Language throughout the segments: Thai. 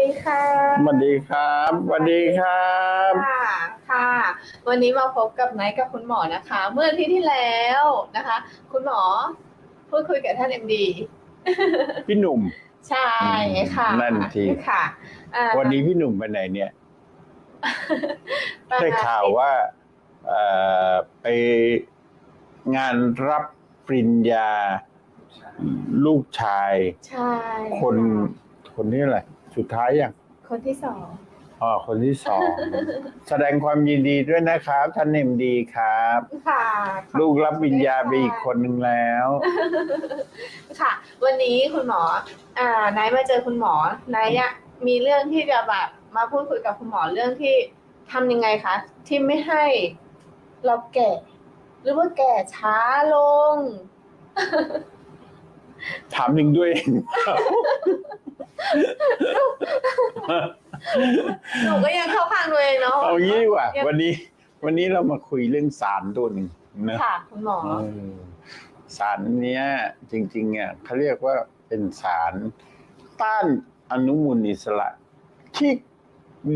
ดีค่ะสวัสดีครับสวัสดีครับ ค่ะค่ะ วันนี้มาพบกับไนท์กับคุณหมอนะคะ เมื่ออาที่ที่แล้วนะคะ คุณหมอพูดคุยกับท่านเอ็มดีพี่หนุ่มใช่ค่ะนั่นสิค่ะอ่าวันนี้พี่หนุ่มไปไหนเนี่ยประได้มาณข่าวว่าเอ่อไปงานรับปริญญาลูกชายใช่คน คนนี้อะไร สุดท้ายยังคนที่สองอ๋อคนที่สอง แสดงความยินดีด้วยนะครับ ท่านเอ็มดีครับ ค่ะลูกรับปริญญาไปอีกคนหนึ่งแล้ว ค่ะ วันนี้คุณหมอ อ่าไนท์มาเจอคุณหมอไนท์อะมีเรื่องที่จะแบบมาพูดคุยกับคุณหมอเรื่องที่ทำยังไงคะที่ไม่ให้เราแก่ หรือว่าแก่ช้าลง ถามหนึ่งด้วย หนูก็ยังเข้าข้างตัวเองเนาะเอางี้ดีกว่ายังวันนี้ วันนี้เรามาคุยเรื่องสารตัวหนึ่งนะค่ะคุณหมอเออสารเนี้ย จริงๆอะเขาเรียกว่าเป็นสารต้านอนุมูลอิสระที่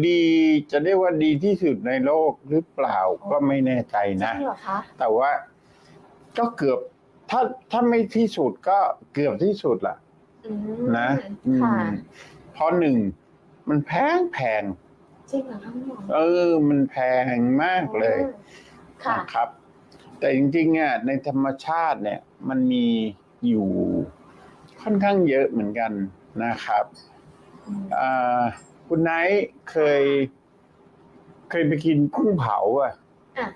ดีจะได้ว่าดีที่สุดในโลกหรือเปล่าก็ไม่แน่ใจจรินะงเหรอคะแต่ว่าก็เกือบถ้าถ้าไม่ที่สุดก็เกือบที่สุดล่ะ อืมนะอืมค่ะเพราะหนึ่งมันแพงแพงจริงเหรอคะคุณหมอเออ มันแพงมากเลยอืมค่ะ นะครับ แต่จริงๆอะในธรรมชาติเนี่ย มันมีอยู่ค่อนข้างเยอะเหมือนกันนะครับอืมอ่าคุณไนท์เคย เคยไปกินกุ้งเผาอะอะ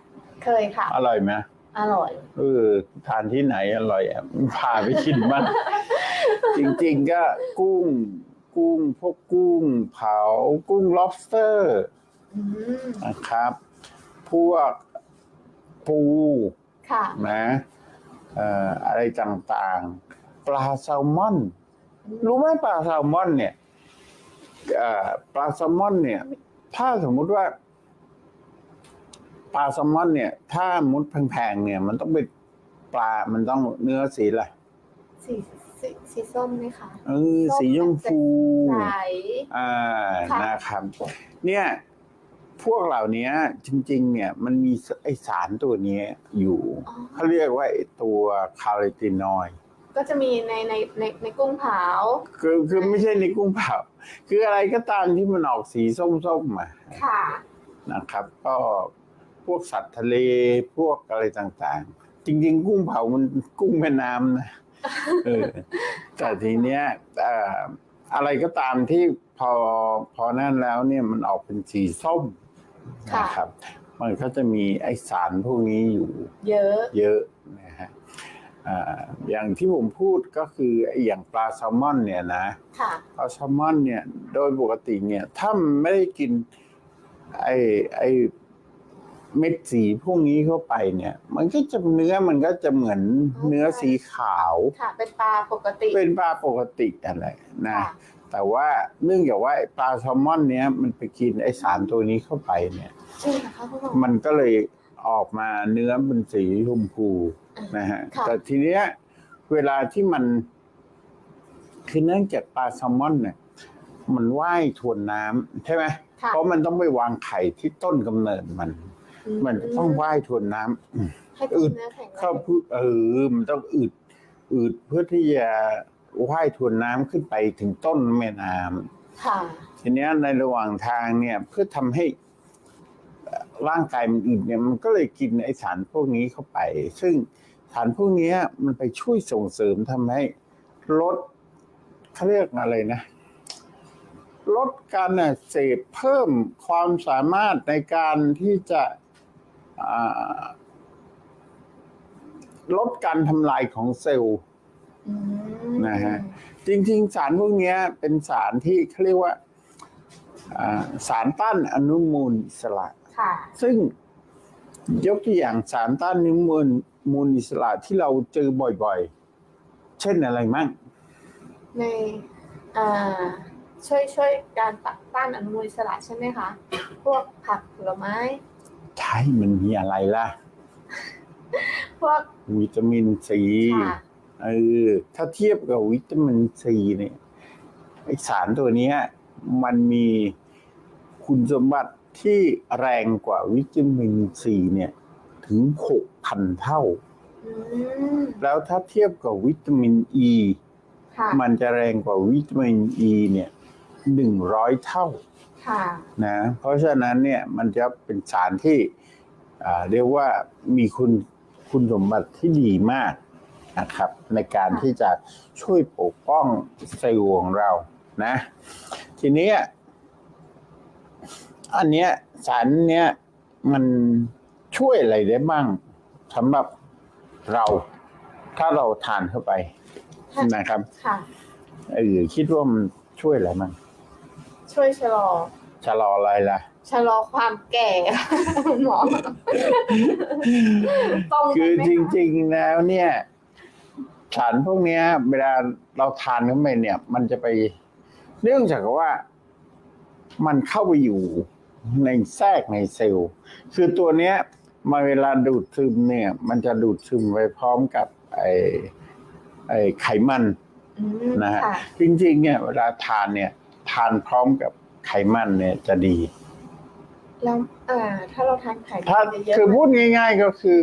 เคยค่ะ อร่อยไหม อร่อย เออทานที่ไหนอร่อยอะพาไปกินบ้างจริง ๆ ก็กุ้ง กุ้งพวกกุ้ง เผากุ้ง lobster อืมนะครับ พวกปูค่ะ นะเอ่ออะไรต่างๆ ปลาแซลมอน รู้ไหมปลาแซลมอนเนี่ยเอ่อปลาแซลมอนเนี่ย ถ้าสมมุติว่า ปลาแซลมอนเนี่ย ถ้ามุดแพงๆเนี่ย มันต้องเป็นปลา มันต้องเนื้อสีอะไรสีสีสีส้มไหมคะเออสีชมพูใสอ่าค่ะนะครับ เนี่ย พวกเหล่านี้จริง ๆ เนี่ย มันมีไอสารตัวเนี้ยอยู่อ๋อเขาเรียกว่าไอตัวคาร์ลิตินอยด์ก็จะมีในในในในกุ้งเผา คือคือไม่ใช่ในกุ้งเผา คืออะไรก็ตามที่มันออกสีส้มๆมา ค่ะ นะครับ ก็ พวกสัตว์ทะเลพวกอะไรต่างๆ จริง ๆ กุ้งเผามันกุ้งแม่น้ำนะเออแต่ทีเนี้ยเอ่ออะไรก็ตามที่พอพอนั่นแล้วเนี่ยมันออกเป็นสีส้มค่ะนะครับ มันก็จะมีไอสารพวกนี้อยู่ เยอะเยอะนะฮะอ่าอย่างที่ผมพูดก็คือไอ้อย่างปลาแซลมอนเนี่ยนะค่ะปลาแซลมอนเนี่ยโดยปกติเนี่ยถ้ามันไม่ได้กินไอ้ไอ้ เม็ดสีพวกนี้เข้าไปเนี่ย มันก็จะเนื้อมันก็จะเหมือนอ๋อเนื้อสีขาว ค่ะ เป็นปลาปกติ เป็นปลาปกติอะไรนะค่ะ แต่ว่าเนื่องจากว่าไอ้ปลาแซลมอนเนี้ยมันไปกินไอ้สารตัวนี้เข้าไปเนี่ย จริงเหรอคะคุณหมอ มันก็เลยออกมาเนื้อเป็นสีชมพูนะฮะ ค่ะ แต่ทีเนี้ยเวลาที่มัน คือเนื่องจากปลาแซลมอนเนี่ย มันว่ายทวนน้ำใช่ไหม ค่ะเพราะมันต้องไปวางไข่ที่ต้นกำเนิดมัน มันจะต้องว่ายทวนน้ำให้เป็นเนื้อแข็งแรงเข้าพูเออมันต้องอืดอืดเพื่อที่จะว่ายทวนน้ำขึ้นไปถึงต้นแม่น้ำค่ะทีเนี้ยในระหว่างทางเนี่ยเพื่อทำให้เอ่อร่างกายมันอื่นเนี่ยมันก็เลยกินไอสารพวกนี้เข้าไป ซึ่งสารพวกเนี้ยมันไปช่วยส่งเสริมทำให้ลดเขาเรียกอะไรนะลดการอักเสพเพิ่มความสามารถในการที่จะอ่า ลดการทำลายของเซลล์อืมนะฮะจริง ๆ สารพวกเนี้ยเป็นสารที่เขาเรียกว่าอ่าสารต้านอนุมูลอิสระค่ะซึ่งยกตัวอย่างสารต้านอนุมูลมูลอิสระที่เราเจอบ่อยๆ เช่นอะไรมั่งในอ่าช่วยช่วยการตัดต้านอนุมูลอิสระใช่ไหมคะ พวกผักผลไม้ ใช่มันมีอะไรล่ะ พวก วิตามินซีค่ะ เออถ้าเทียบกับวิตามินซีเนี่ยไอสารตัวเนี้ย มันมีคุณสมบัติที่แรงกว่าวิตามินซีเนี่ย ถึงหกพันเท่า อืมแล้วถ้าเทียบกับวิตามินอ e, ี ค่ะมันจะแรงกว่าวิตามินอ e ีเนี่ยหนึ่งร้อยเท่าค่ะ นะเพราะฉะนั้นเนี่ยมันจะเป็นสารที่อ่าเรียกว่ามีคุณคุณสมบัติที่ดีมากนะครับ ในการที่จะช่วยปกป้องเซลล์ของเรานะ ทีเนี้ยอันเนี้ยสารเนี้ยมันช่วยอะไรได้บ้างสำหรับเราถ้าเราทานเข้าไปค่ะนะครับ ค่ะเออคิดว่ามันช่วยอะไรบ้าง ช่วยชะลอ ชะลออะไรล่ะ ชะลอความแก่หมอตรงคือไหมจคะริง ๆ แล้วเนี่ยสารพวกเนี้ย เวลาเราทานเข้าไปเนี่ย มันจะไปเนื่องจากว่ามันเข้าไปอยู่ในแทรกในเซลล์ คือตัวเนี้ยมาเวลาดูดซึมเนี่ย มันจะดูดซึมไปพร้อมกับไอ้ไอ้ไขมันอืมนะฮะค่ะจริงๆ เนี่ย เวลาทานเนี่ย ทานพร้อมกับไขมันเนี่ยจะดี แล้วอ่า ถ้าเราทานไข่ถ้าเยอะๆคือพูดง่าย ๆ ก็คือ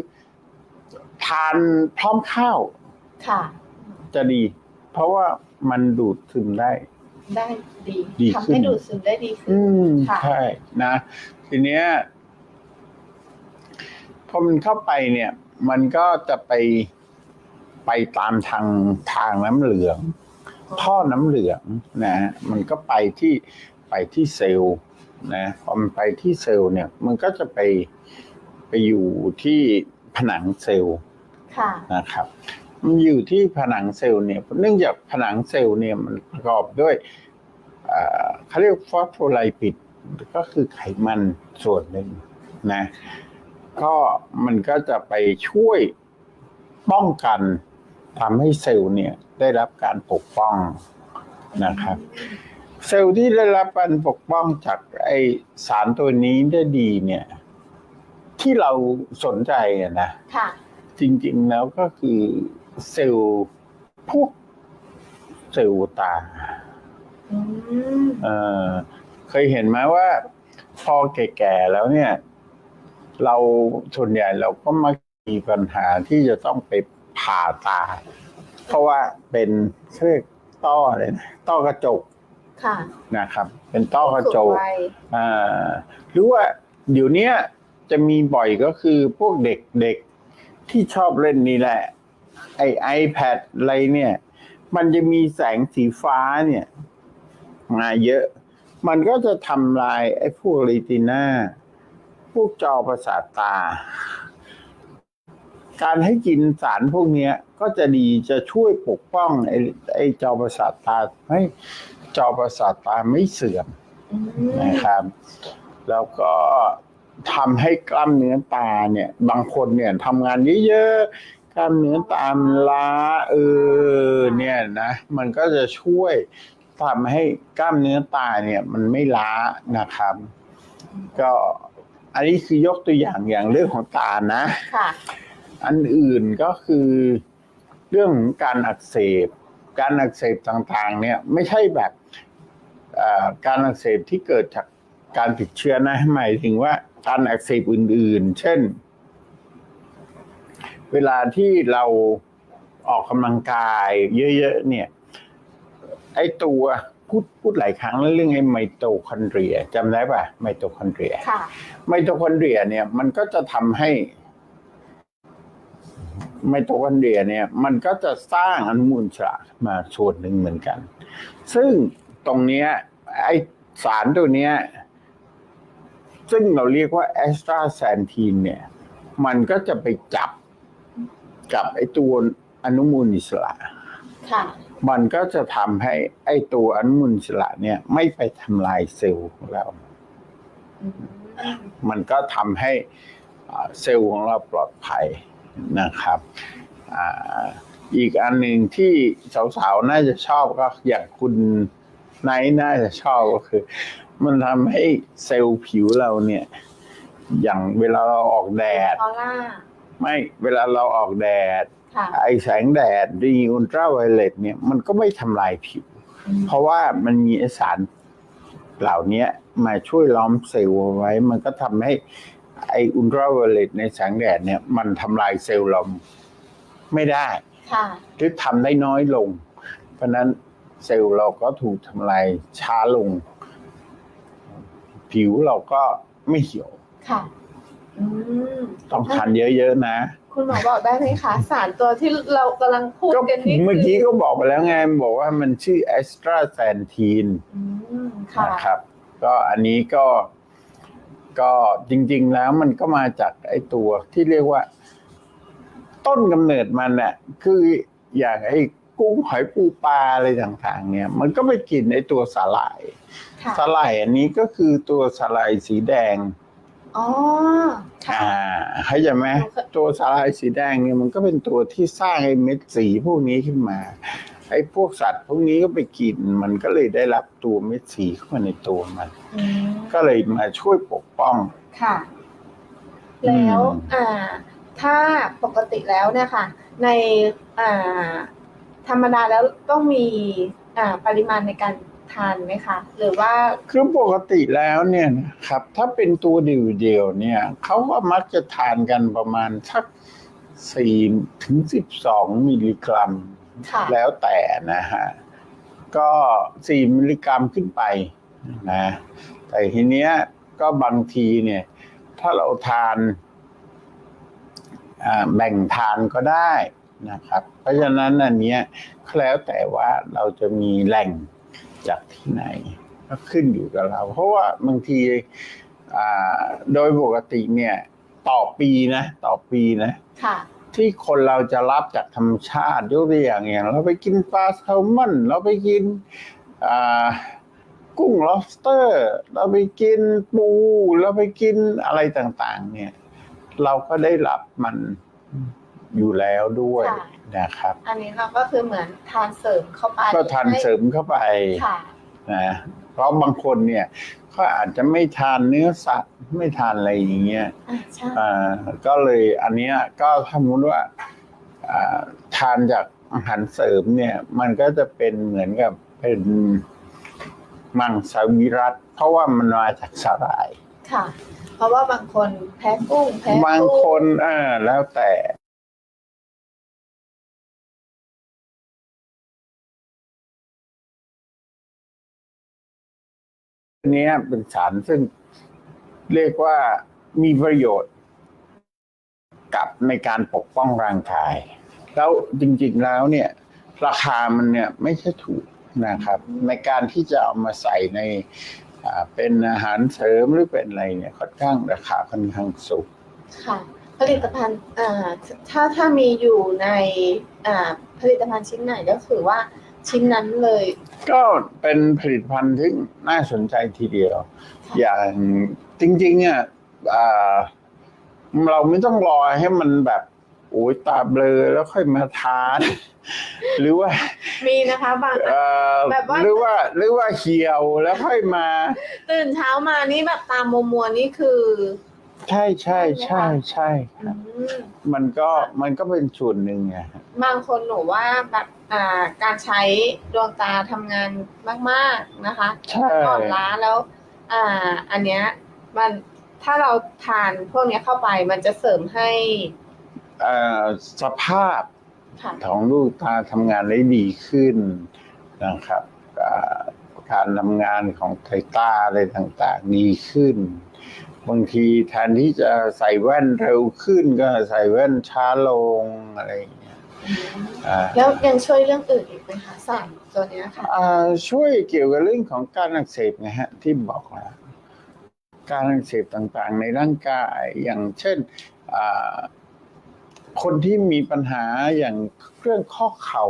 ทานพร้อมข้าวค่ะ จะดี เพราะว่ามันดูดซึมได้ ได้ดีดีทำขึ้น ให้ดูดซึมได้ดีขึ้อืนมค่ะ ใช่นะ ทีเนี้ยพอมันเข้าไปเนี่ย มันก็จะไปไปตามทางทางน้ำเหลือง ท่อน้ำเหลืองนะมันก็ไปที่ไปที่เซลล์นะพอมันไปที่เซลล์เนี่ย มันก็จะไปไปอยู่ที่ผนังเซลล์ค่ะนะครับ มันอยู่ที่ผนังเซลล์เนี่ย เนื่องจากผนังเซลล์เนี่ยมันประกอบด้วยเอ่อเขาเรียกฟอสโฟไลปิดก็คือไขมันส่วนหนึ่งนะ ก็มันก็จะไปช่วยป้องกัน ทำให้เซลล์เนี่ยได้รับการปกป้องนะครับ เซลล์ที่ได้รับการปกป้องจากไอสารตัวนี้ได้ดีเนี่ย ที่เราสนใจอะนะค่ะจริงๆแล้วก็คือเซลล์พวกเซลล์ตาอืมเอ่อเคยเห็นไหมว่า พอแก่ๆแล้วเนี่ย เราส่วนใหญ่เราก็มักมีปัญหาที่จะต้องไป ผ่าตา เพราะว่าเป็นเขาเรียกต้ออะไรนะต้อกระจกค่ะ นะครับ เป็นต้อกระจกสูงวัยอ่าหรือว่าเดี๋ยวเนี้ยจะมีบ่อยก็คือพวกเด็กเด็กที่ชอบเล่นนี่แหละ ไอ iPad อะไรเนี่ย มันจะมีแสงสีฟ้าเนี่ย มาเยอะ มันก็จะทำลายไอ้พวกรีติน่าพวกจอประสาทตา การให้กินสารพวกนี้ก็จะดีจะช่วยปกป้อง ไอ้ไอ้จอประสาทตาให้จอประสาทตาไม่เสื่อมนะครับ แล้วก็ทำให้กล้ามเนื้อตาเนี่ย บางคนเนี่ยทำงานเยอะๆกล้ามเนื้อตามล้าเออเนี่ยนะ มันก็จะช่วยทำให้กล้ามเนื้อตาเนี่ย มันไม่ล้านะครับ ก็อันนี้คือยกตัวอย่างอย่างเรื่องของตานะ ค่ะ อันอื่นก็คือเรื่องของการอักเสบ การอักเสบต่างๆ เนี่ยไม่ใช่แบบเอ่อการอักเสบที่เกิดจากการติดเชื้อนะหมายถึงว่าการอักเสบอื่น ๆ เช่น เวลาที่เราออกกำลังกายเยอะ ๆ เนี่ย ไอ้ตัวพูดพูดหลายครั้งแล้วเรื่องไอ้ไมโตคอนเดรียจำได้ป่ะไมโตคอนเดรียค่ะไมโตคอนเดรียเนี่ยมันก็จะทำให้ ไมโตคอนเดรียเนี่ยมันก็จะสร้างอนุมูลอิสระมาส่วนหนึ่งเหมือนกัน ซึ่งตรงเนี้ยไอสารตัวเนี้ยซึ่งเราเรียกว่าแอสตราแซนทีนเนี่ย มันก็จะไปจับกับไอตัวอนุมูลอิสระค่ะมันก็จะทำให้ไอตัวอนุมูลอิสระเนี่ย ไม่ไปทำลายเซลล์ของเราอืมมันก็ทำให้อ่าเซลล์ของเราปลอดภัย นะครับอ่าอีกอันหนึ่งที่สาวๆ น่าจะชอบก็อย่างคุณไนท์น่าจะชอบก็คือ มันทำให้เซลล์ผิวเราเนี่ย อย่างเวลาเราออกแดดออร่าไม่เวลาเราออกแดดค่ะไอแสงแดดดีอุลตราไวเลตเนี่ยมันก็ไม่ทำลายผิว เพราะว่ามันมีไอสารเหล่านี้มาช่วยล้อมเซลล์เอาไว้ มันก็ทำให้ ไออุลตราไวโอเลตในแสงแดดเนี่ยมันทำลายเซลล์เราไม่ได้ค่ะหรือทำได้น้อยลง เพราะฉะนั้นเซลล์เราก็ถูกทำลายช้าลง ผิวเราก็ไม่เหี่ยว ค่ะ อืม ต้องทานเยอะๆนะ คุณหมอบอกได้ไหมคะสารตัวที่เรากำลังพูดก็กันนี่เมื่อกี้คืก็บอกไปแล้วไง บอกว่ามันชื่อแอสตราแซนทีนอืม ค่ะ นะครับ ก็อันนี้ก็ ก็จริง ๆ แล้วมันก็มาจากไอ้ตัวที่เรียกว่า ต้นกำเนิดมันน่ะคืออย่างไอ้กุ้งหอยปูปลาอะไรต่างๆ เนี่ย มันก็ไปกินไอ้ตัวสาหร่ายค่ะสาหร่ายอันนี้ก็คือตัวสาหร่ายสีแดงอ๋อค่ะอ่าเข้าใจไหมหนูเคยตัวสาหร่ายสีแดงเนี่ยมันก็เป็นตัวที่สร้างไอ้เม็ดสีพวกนี้ขึ้นมา ไอ้พวกสัตว์พวกนี้ก็ไปกินมันก็เลยได้รับตัวเม็ดสีเข้ามาในตัวมัน อืมก็เลยมาช่วยปกป้อง ค่ะ แล้วอืม อ่า ถ้าปกติแล้วเนี่ยค่ะ ในอ่าธรรมดาแล้วต้องมีอ่าปริมาณในการทานไหมคะ หรือว่าคือปกติแล้วเนี่ยนะครับ ถ้าเป็นตัวเดียวๆเนี่ยเขาก็มักจะทานกันประมาณสักสี่ถึงสิบสองมิลลิกรัมค่ะ แล้วแต่นะฮะ ก็สี่มิลลิกรัมขึ้นไปนะ แต่ทีเนี้ยก็บางทีเนี่ย ถ้าเราทานอ่าแบ่งทานก็ได้นะครับ เพราะฉะนั้นอันเนี้ยก็แล้วแต่ว่าเราจะมีแหล่งจากที่ไหนก็ขึ้นอยู่กับเรา เพราะว่าบางทีอ่าโดยปกติเนี่ย ต่อปีนะ ต่อปีนะ ค่ะ ที่คนเราจะรับจากธรรมชาติยกตัวอย่างอย่างเราไปกินปลาแซลมอนเราไปกินอ่ากุ้ง lobster เราไปกินปูเราไปกินอะไรต่าง ๆ เนี่ย เราก็ได้รับมันอยู่แล้วด้วยค่ะนะครับ อันนี้เราก็คือเหมือนทานเสริมเข้าไป ก็ทานเสริมเข้าไปค่ะนะเพราะบางคนเนี่ย เขาอาจจะไม่ทานเนื้อสัตว์ไม่ทานอะไรอย่างเงี้ยอ่าใช่อ่าก็เลยอันเนี้ยก็ถ้าสมมติว่าอ่าทานจากอาหารเสริมเนี่ย มันก็จะเป็นเหมือนกับเป็นมังสวิรัตเพราะว่ามันมาจากสาหร่าย ค่ะ เพราะว่าบางคนแพ้กุ้งแพ้บางกุ้คนอ่าแล้วแต่ นี้เป็นสารซึ่งเรียกว่ามีประโยชน์กับในการปกป้องร่างกาย แล้วจริงๆแล้วเนี่ย ราคามันเนี่ยไม่ใช่ถูกนะครับ ในการที่จะเอามาใส่ในเป็นอาหารเสริมหรือเป็นอะไรเนี่ยค่อนข้างราคาค่อนข้างสูงค่ะ ผลิตภัณฑ์อ่าถ้าถ้ามีอยู่ในอ่าผลิตภัณฑ์ชิ้นไหนก็ถือว่า ชิ้นนั้นเลย ก็เป็นผลิตภัณฑ์ที่น่าสนใจทีเดียว อย่างจริงๆอะอ่าเราไม่ต้องรอให้มันแบบโอ้ยตาเบลอแล้วค่อยมาทาน หรือว่า มีนะคะบางเอ่อแบบว่าหรือว่าหรือว่าเหี่ยวแล้วค่อยมา ตื่นเช้ามานี่แบบตามมัวมัวๆนี่คือ ใช่ใช่ใช่ใช่คอืรับมมันก็มันก็เป็นส่วนหนึ่งไงฮะบางคนหนูว่าแบบอ่า การใช้ดวงตาทำงานมาก ๆนะคะใช่อ่อนล้าแล้วอ่าอันเนี้ยมันถ้าเราทานพวกเนี้ยเข้าไปมันจะเสริมให้เอ่อสภาพค่ะของลูกตาทำงานได้ดีขึ้นนะครับอ่าการทำงานของสายตาอะไรต่างๆดีขึ้น บางทีแทนที่จะใส่แว่นเร็วขึ้นก็ใส่แว่นช้าลงอะไรอย่างเงี้ย อ่า แล้วยังช่วยเรื่องอื่นอีกไหมคะสารตัวเนี้ยค่ะ อ่าช่วยเกี่ยวกับเรื่องของการอักเสบนะฮะที่บอกแล้วการอักเสบต่างๆ ในร่างกายอย่างเช่นอ่าคนที่มีปัญหาอย่างเรื่องข้อเข่า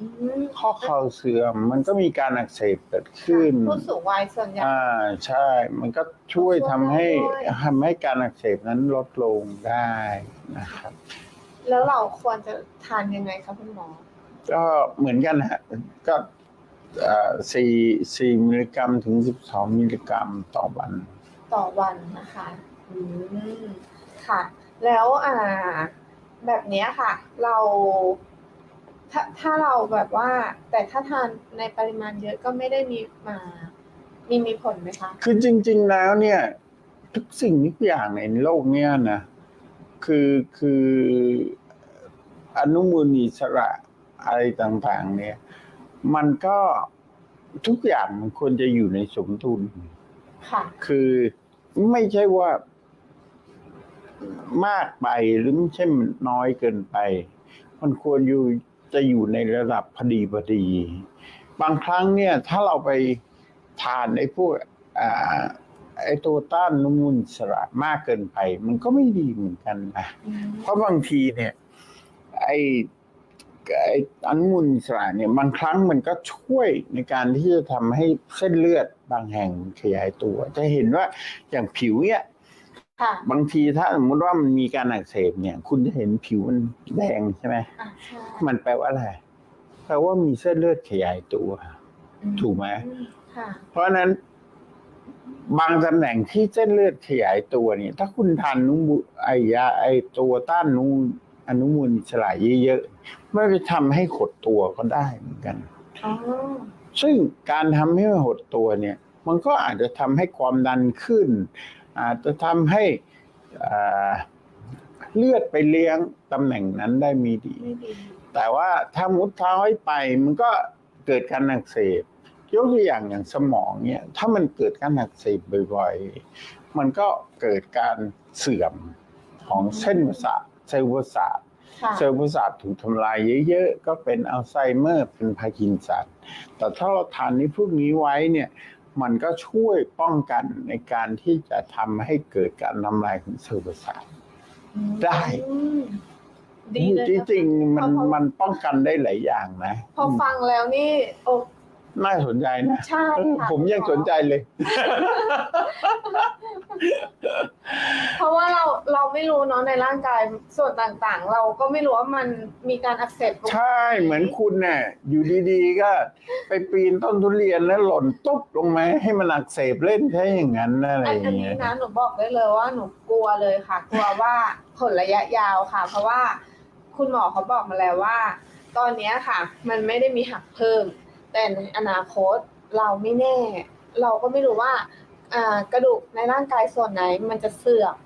อืมข้อเข่าเสื่อม มันก็มีการอักเสบเกิดขึ้น ผู้สูงวัยส่วนใหญ่ อ่าใช่ มันก็ช่วยทำให้ช่วยได้ด้วย ทำให้การอักเสบนั้นลดลงได้นะครับ แล้วเราควรจะทานยังไงคะคุณหมอ ก็เหมือนกันฮะก็สี่สี่มิลลิกรัมถึงสิบสองมิลลิกรัมต่อวัน ต่อวันนะคะอืมค่ะ แล้วอ่า แบบเนี้ยค่ะ เราถ้าถ้าเราแบบว่า แต่ถ้าทานในปริมาณเยอะก็ไม่ได้มีมามีมีผลไหมคะ คือจริง ๆ แล้วเนี่ย ทุกสิ่งทุกอย่างในโลกเนี้ยนะ คือคืออนุมูลอิสระอะไรต่างๆ เนี่ย มันก็ทุกอย่างมันควรจะอยู่ในสมดุลค่ะ คือไม่ใช่ว่ามากไปหรือไม่ใช่มันน้อยเกินไป มันควรอยู่จะอยู่ในระดับพอดีพอดี บางครั้งเนี่ย ถ้าเราไปทานไอ้พวกอ่า ไอ้ตัวต้านอนุมูลอิสระมากเกินไป มันก็ไม่ดีเหมือนกันนะอืมเพราะบางทีเนี่ย ไอ้ไอ้อนุมูลอิสระเนี่ยบางครั้งมันก็ช่วยในการที่จะทำให้เส้นเลือดบางแห่งขยายตัว จะเห็นว่าอย่างผิวเนี่ยค่ะบางทีถ้าสมมติว่ามันมีการอักเสบเนี่ย คุณจะเห็นผิวมันแดงใช่ไหมอะใช่มันแปลว่าอะไรแปลว่ามีเส้นเลือดขยายตัว ถูกไหมอืค่ะเพราะฉะนั้น บางตำแหน่งที่เส้นเลือดขยายตัวเนี่ย ถ้าคุณทานนุมูไอยาไอตัวต้านนูอนุมูลอิสระเยอะๆไม่ไปทำให้หดตัวก็ได้เหมือนกันอ๋อซึ่งการทำให้มันหดตัวเนี่ย มันก็อาจจะทำให้ความดันขึ้น อาจจะทำให้อ่าเลือดไปเลี้ยงตำแหน่งนั้นได้มีดีไม่ดี แต่ว่าถ้ามุดเท้าให้ไปมันก็เกิดการอักเสบ ยกตัวอย่างอย่างสมองเนี่ยถ้ามันเกิดการอักเสบบ่อยๆ มันก็เกิดการเสื่อมของเส้นประสาทเซลล์ประสาทค่ะเซลล์ประสาทถูกทำลายเยอะๆ ก็เป็นอัลไซเมอร์เป็นพาร์กินสันแต่ถ้าเราทานนี้พวกนี้ไว้เนี่ยมันก็ช่วยป้องกันในการที่จะทำให้เกิดการทำลายของเซลล์ประสาทได้อืมดีเลยจนะริงๆมันเพราะมันป้องกันได้หลายอย่างนะ พอฟังแล้วนี่โอ้ น่าสนใจนะใช่เออค่ะผมยังสนใจเลย เพราะว่าเราเราไม่รู้เนาะในร่างกายส่วนต่างๆ เราก็ไม่รู้ว่ามันมีการอักเสบตรงไหนใช่เหมือนคุณเนี่ยอยู่ดีๆก็ ไปปีนต้นทุเรียนแล้วหล่นตุ๊บลงมาให้มันอักเสบเล่นใช่อย่างนั้นอะไรอันออันย่างนี้เงี้ยนะหนูบอกได้เลยว่าหนูกลัวเลยค่ะ กลัวว่าผลระยะยาวค่ะ เพราะว่าคุณหมอเขาบอกมาแล้วว่า ตอนเนี้ยค่ะ มันไม่ได้มีหักเพิ่ม แต่ในอนาคตเราไม่แน่ เราก็ไม่รู้ว่าอ่ากระดูกในร่างกายส่วนไหนมันจะเสื่อม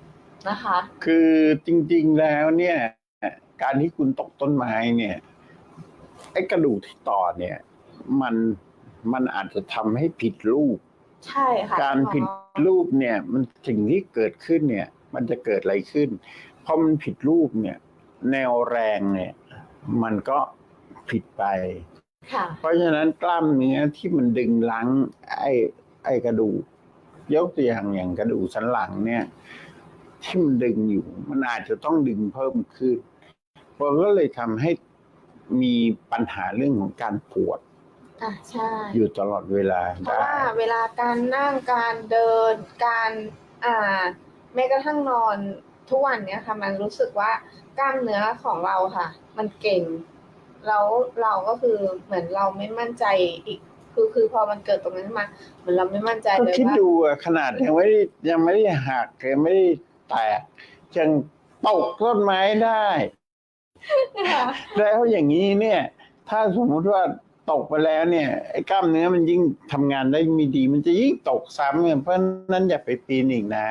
นะคะ คือจริงๆแล้วเนี่ย การที่คุณตกต้นไม้เนี่ยไอ้กระดูกที่ต่อเนี่ย มันมันอาจจะทำให้ผิดรูป ใช่ค่ะการคุณหมอผิดรูปเนี่ย มันสิ่งที่เกิดขึ้นเนี่ย มันจะเกิดอะไรขึ้นพอมันผิดรูปเนี่ย แนวแรงเนี่ย มันก็ผิดไป ค่ะ เพราะฉะนั้นกล้ามเนื้อที่มันดึงลัง ไอ้ไอ้กระดูกยกตัวอย่างอย่างกระดูกสันหลังเนี่ย ที่มันดึงอยู่ มันอาจจะต้องดึงเพิ่มขึ้นมันก็เลยทำให้มีปัญหาเรื่องของการปวดอะใช่ อยู่ตลอดเวลาเพราะได้ว่าเวลาการนั่งการเดินการอ่าแม้กระทั่งนอนทุกวันเนี้ยค่ะ มันรู้สึกว่ากล้ามเนื้อของเราค่ะ มันเก่ง แล้วเราก็คือเหมือนเราไม่มั่นใจอีก คือคือพอมันเกิดตรงนั้นมาเหมือนเราไม่มั่นใจก็เลยคิดว่าดูอะขนาดยังไม่ได้ยังไม่ได้หักยังไม่ได้แตกยังตกต้นไม้ได้ค่ะแล้วอย่างนี้เนี่ย ถ้าสมมุติว่า ตกไปแล้วเนี่ยไอ้กล้ามเนื้อมันยิ่งทำงานได้ไม่ดี มันจะยิ่งตกซ้ำเนี่ยเพราะฉะนั้นอย่าไปปีนอีกนะ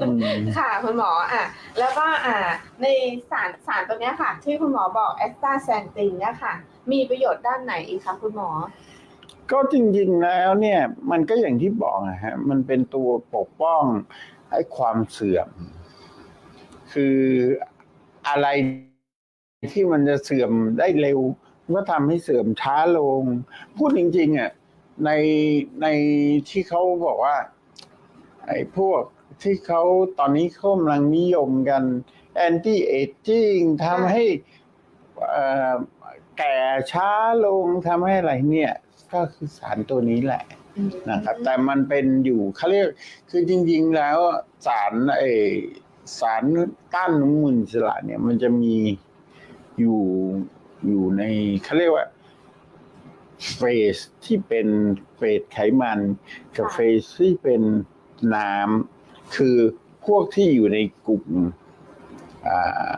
อืมค่ะคุณหมออะแล้วก็อ่าในสารสารตัวเนี้ยค่ะ ที่คุณหมอบอกแอสตาแซนตินเนี่ยค่ะ มีประโยชน์ด้านไหนอีกคะคุณหมอ ก็จริงๆแล้วเนี่ยมันก็อย่างที่บอกอะฮะมันเป็นตัวปกป้องไอ้ความเสื่อม คืออะไรที่มันจะเสื่อมได้เร็วมัน ก็ทำให้เสื่อมช้าลง พูดจริงๆอะในในที่เขาบอกว่า ไอ้พวกที่เขาตอนนี้เขากำลังนิยมกัน anti aging ทำให้แก่ช้าลงทำให้อะไรเนี่ย ก็คือสารตัวนี้แหละนะครับ แต่มันเป็นอยู่เขาเรียกคือจริง ๆ แล้วสารไอสารต้านอนุมูลอิสระเนี่ย มันจะมีอยู่ ในเขาเรียกว่าเฟสที่เป็นเฟสไขมันกับค่ะเฟสที่เป็นน้ำคือพวกที่อยู่ในกลุ่มอ่า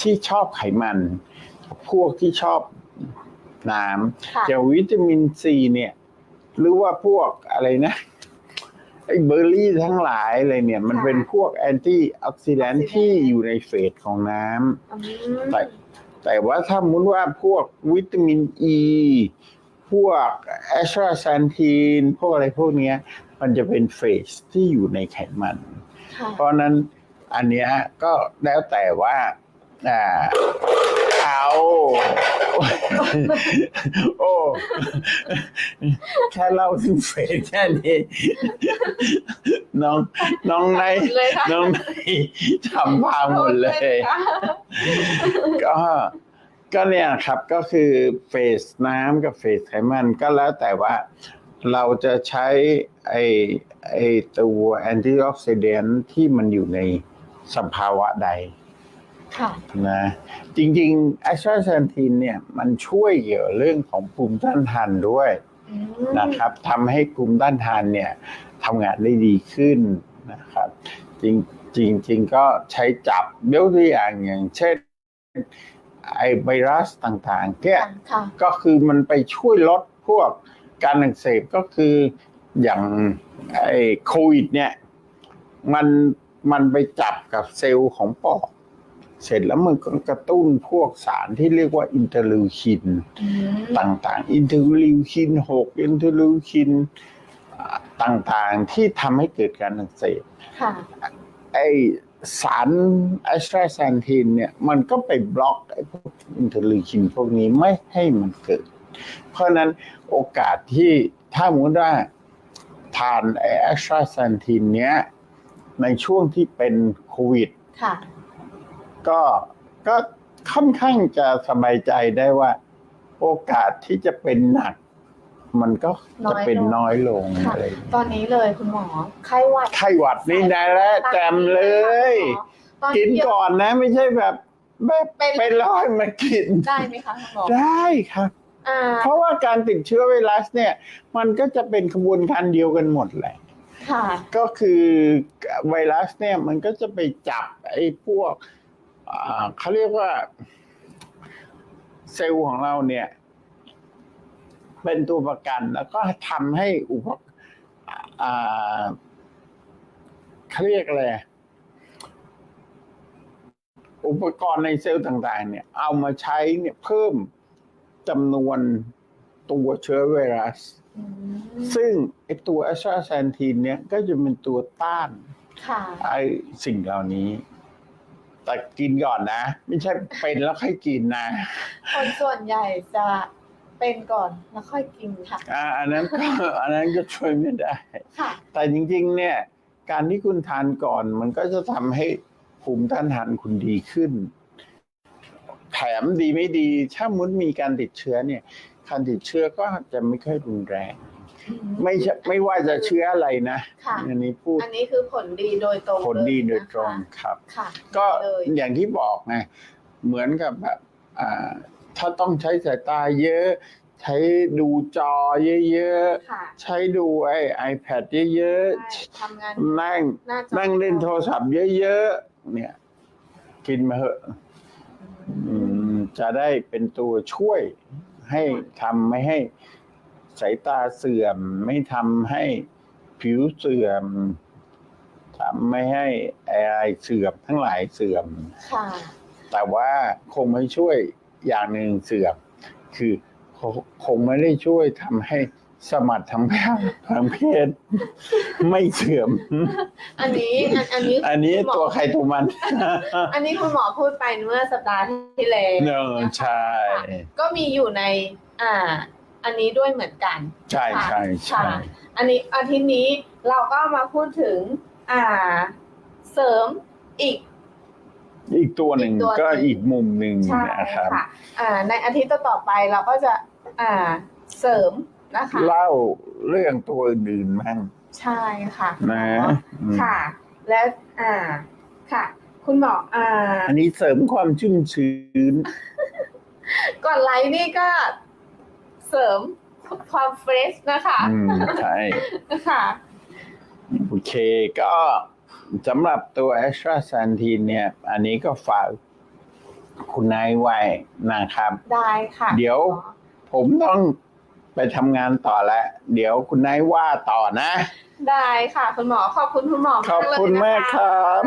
ที่ชอบไขมันกับพวกที่ชอบน้ำค่ะอย่างวิตามินซีเนี่ย หรือว่าพวกอะไรนะไอ้เบอร์รี่ทั้งหลายอะไรเนี่ย มันเป็นพวกแอนตี้ออกซิแดนที่อยู่ในเฟสของน้ำอืมแต่ แต่ว่าถ้ามุติว่าพวกวิตามินอ e, ีพวกแอสตราแซนทีน พวกอะไรพวกเนี้ยมันจะเป็นเฟสที่อยู่ในไขมันค่ะเพราะฉะนั้นอันเนี้ยก็แล้วแต่ว่าอ่า เอา โอ้แค่เล่าถึงเฟสแค่นี้ น้อง น้องในเลยค่ะน้องในทำพังหมดเลยค่ะก็ก็เนี่ยครับก็คือเฟสน้ำกับเฟสไขมันก็แล้วแต่ว่าเราจะใช้ไอไอตัวแอนตี้ออกซิเดนต์ที่มันอยู่ในสภาวะใด ค่ะนะจริงๆแอสตราเซนทินเนี่ยมันช่วยเกี่ยวเรื่องของภูมิต้านทานด้วยอืมนะครับทำให้ภูมิต้านทานเนี่ยทำงานได้ดีขึ้นนะครับ จริงจริงจริงก็ใช้จับยกตัวอย่างอย่างเช่นไอไวรัสต่างๆเนี่ยค่ะก็คือมันไปช่วยลดพวกการอักเสบก็คืออย่างไอโควิดเนี่ยมันมันไปจับกับเซลล์ของปอด เสร็จแล้วมันก็กระตุ้นพวกสารที่เรียกว่าอินเตอร์ลิวคินอืมต่างๆ อินเทอร์ลิวคินหกอินเทอร์ลิวคินต่างๆที่ทำให้เกิดการอักเสบค่ะไอสารแอสตราแซนทินเนี่ยมันก็ไปบล็อกไอพวกอินเทอร์ลิวคินพวกนี้ไม่ให้มันเกิด เพราะฉะนั้นโอกาสที่ถ้าสมมติว่าทานไอแอสตราแซนทินเนี้ยในช่วงที่เป็นโควิดค่ะ ก็ก็ค่อนข้างจะสบายใจได้ว่า โอกาสที่จะเป็นหนัก มันก็จะเป็นน้อยลงค่ะอะไรตอนนี้เลยคุณหมอไข้หวัดไข้หวัดนี่นะแล้วแจมเลย ตอนกินนี้ก่อนนะ ไม่ใช่แบบแบบเป็นเป็นร้อยมากิน ได้ไหมคะคุณหมอได้ครับ อ่า เพราะว่าการติดเชื้อไวรัสเนี่ย มันก็จะเป็นขบวนการเดียวกันหมดแหละ ค่ะ ก็คือไวรัสเนี่ยมันก็จะไปจับไอ้พวกอ่า เขาเรียกว่า เซลล์ของเราเนี่ย เป็นตัวประกันแล้วก็ทำให้อุปอ่าเขาเรียกอะไรอุปกรณ์ในเซลล์ต่างๆ เนี่ย เอามาใช้เนี่ยเพิ่มจำนวนตัวเชื้อไวรัสอืมซึ่งไอตัวแอสตราแซนทีนเนี่ยก็จะเป็นตัวต้านค่ะไอสิ่งเหล่านี้ แต่กินก่อนนะ ไม่ใช่เป็นแล้วค่อยกินนะคนส่วนใหญ่จะเป็นก่อนแล้วค่อยกินค่ะ อ่าอันนั้นก็อันนั้นก็ช่วยไม่ได้ ค่ะ แต่จริง ๆ เนี่ย การที่คุณทานก่อน มันก็จะทำให้ภูมิต้านทานคุณดีขึ้น แถมดีไม่ดี ถ้ามุดมีการติดเชื้อเนี่ย การติดเชื้อก็จะไม่ค่อยรุนแรง ไม่ใช่ไม่ว่าจะเชื้ออะไรนะ ค่ะ อันนี้พูดอันนี้คือผลดีโดยตรงผลดีโดเลยนะคะตรงครับ ค่ะก็เลยอย่างที่บอกไงเหมือนกับแบบอ่าถ้าต้องใช้สายตาเยอะ ใช้ดูจอเยอะค่ะๆ ใช้ดูไอ้ iPad เยอะใช่ทำงานๆ นั่ง หน้าจอนั่งเล่นโทรศัพท์เยอะๆ เนี่ย กินมาเหอะอืมจะได้เป็นตัวช่วยให้ทำไม่ให้ สายตาเสื่อม ไม่ทำให้ผิวเสื่อมทำไม่ให้อะไรเสื่อมทั้งหลายเสื่อม ค่ะ แต่ว่าคงไม่ช่วยอย่างหนึ่งเสื่อม คือคงคงไม่ได้ช่วยทำให้สมรรถทางเพศทางเพศไม่เสื่อม อันนี้อันอันนี้อันนี้คุณหมตัวใครตัวมัน อันนี้คุณหมอพูดไปเมื่อสัปดาห์ที่แล้วเนอะใช่ ก็มีอยู่ใน อ่า อันนี้ด้วยเหมือนกันใช่ใช่ใช่ค่ะอันนี้อาทิตย์นี้เราก็มาพูดถึง อ่า เสริมอีก อีกตัวหนึ่งอีกตัวหนึ่งก็อีกมุมหนึ่งใช่นะครับค่ะอ่า ในอาทิตย์ต่อๆไปเราก็จะ อ่า เสริมนะคะ เล่าเรื่องตัวอื่นๆมั่งใช่ค่ะนะอืมค่ะ และอ่า ค่ะ คุณหมออ่า อันนี้เสริมความชุ่มชื้น ก่อนไลฟ์นี่ก็ เสริมความเฟรชนะคะอืมใช่ค่ะโอเคก็สำหรับตัวแอสตราแซนทีนเนี่ย อันนี้ก็ฝากคุณนายไว้นะครับ ได้ค่ะ เดี๋ยวผมต้องไปทำงานต่อแล้วเดี๋ยวคุณนายว่าต่อนะ ได้ค่ะ คุณหมอขอบคุณคุณหมอขอบมากเลยคุณนะะมากครับ